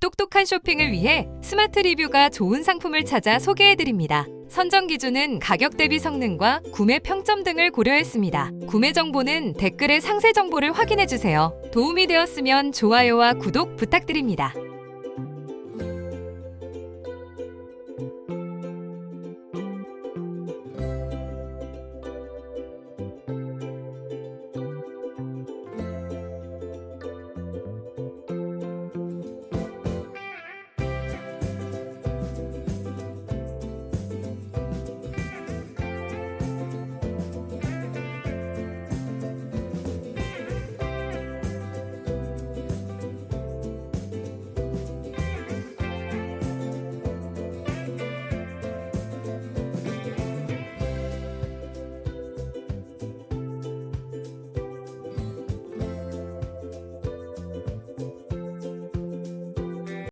똑똑한 쇼핑을 위해 스마트 리뷰가 좋은 상품을 찾아 소개해드립니다. 선정 기준은 가격 대비 성능과 구매 평점 등을 고려했습니다. 구매 정보는 댓글의 상세 정보를 확인해주세요. 도움이 되었으면 좋아요와 구독 부탁드립니다.